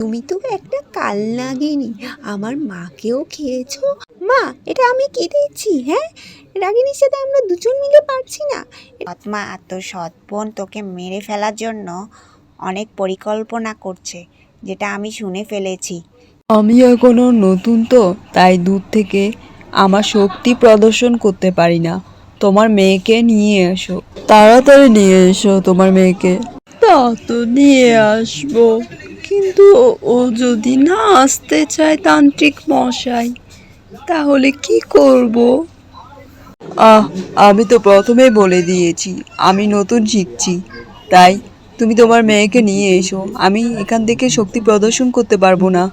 তুমি তো একটা কাল নাগিনি আমার মাকেও খেয়েছো? মা এটা আমি কি দিচ্ছি হ্যাঁ? রাগিনীর সাথে আমরা দুজন মিলে পারছি না। সৎমা আর তোর সৎ তোকে মেরে ফেলার জন্য অনেক পরিকল্পনা করছে যেটা আমি শুনে ফেলেছি। আমি এখনও নতুন তো তাই দূর থেকে আমার শক্তি প্রদর্শন করতে পারি না। তোমার মেয়েকে নিয়ে এসো। তাড়াতাড়ি নিয়ে এসো তোমার মেয়েকে। তা তো নিয়ে আসব। কিন্তু ও- যদি না আসতে চায় তান্ত্রিক মশাই তাহলে কি করব? আহ আমি তো প্রথমেই বলে দিয়েছি আমি নতুন শিখছি। তাই তুমি তোমার মেয়েকে নিয়ে এসো আমি এখান থেকে শক্তি প্রদর্শন করতে পারব না।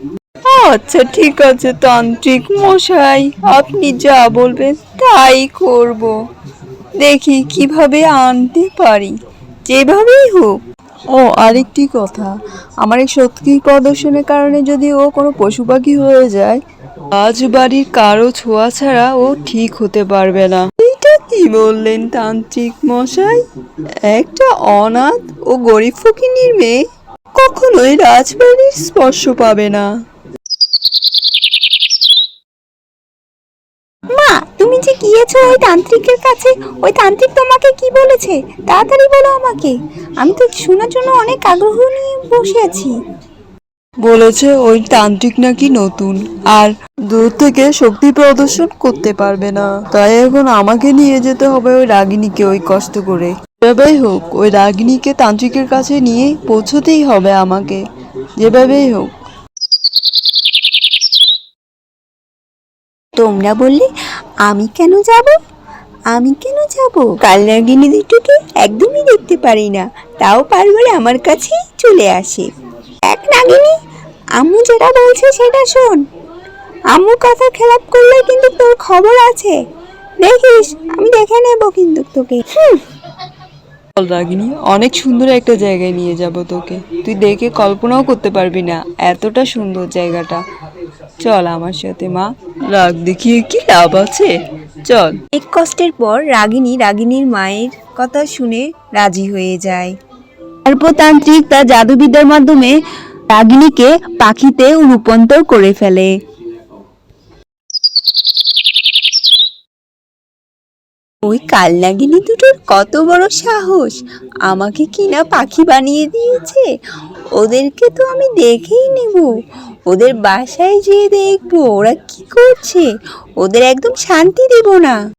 আচ্ছা ঠিক আছে তান্ত্রিক মশাই আপনি যা বলবেন তাই করব। দেখি কীভাবে আনতে পারি। যেভাবেই হোক। ও, আরেকটি কথা। আমার এই সত্যি প্রদর্শনের কারণে যদি ও কোনো পশু পাখি হয়ে যায়, আজ বাড়ির কারও ছোঁয়া ছাড়া ও ঠিক হতে পারবে না। এটা কি বললেন তান্ত্রিক মশাই? একটা অনাথ ও গরিব ফকিনীর মেয়ে কখনোই রাজবাড়ির স্পর্শ পাবে না মা তুমি যে গিয়েছো ওই তান্ত্রিকের কাছে, ওই তান্ত্রিক তোমাকে কি বলেছে? তাড়াতাড়ি বলো আমাকে। আমি তো শোনার জন্য অনেক আগ্রহ নিয়ে বসে আছি। বলেছে ওই তান্ত্রিক নাকি নতুন, আর দূর থেকে শক্তি প্রদর্শন করতে পারবে না। তাই এখন আমাকে নিয়ে যেতে হবে ওই রাগিনীকে ওই কষ্ট করে। যেভাবেই হোক, ওই রাগিনীকে তান্ত্রিকের কাছে নিয়ে পৌঁছতেই হবে আমাকে। যেভাবেই হোক তোমরা বললে, আমি কেন যাব? আমি কেন যাব? কালনাগিনী দুটোকে একদমই দেখতে পারি না। তাও বারবার আমার কাছেই চলে আসে। এক নাগিনী, আম্মু যেটা বলছে সেটা শোন। আম্মু কথা খেলাপ করলে কিন্তু তোর খবর আছে। দেখিস, আমি দেখে নেব কিন্তু তোকে। হুম। রাগিনী অনেক সুন্দর একটা জায়গায় নিয়ে যাব তোকে। তুই দেখে কল্পনাও করতে পারবি না, এতটা সুন্দর জায়গাটা। চল আমার সাথে, মা। রাগ দেখিয়ে কি লাভ আছে? চল। এক কষ্টের পর রাগিনী রাগিনীর মায়ের কথা শুনে রাজি হয়ে যায়। সর্পতান্ত্রিক তার জাদুবিদ্যার মাধ্যমে রাগিনীকে পাখিতে রূপান্তর করে ফেলে। ওই কালনাগিনী দুটোর কত বড় সাহস! আমাকে কিনা পাখি বানিয়ে দিয়েছে? ওদেরকে তো আমি দেখেই নেব। ওদের বাসায় যেয়ে দেখব, ওরা কি করছে? ওদের একদম শান্তি দেব না।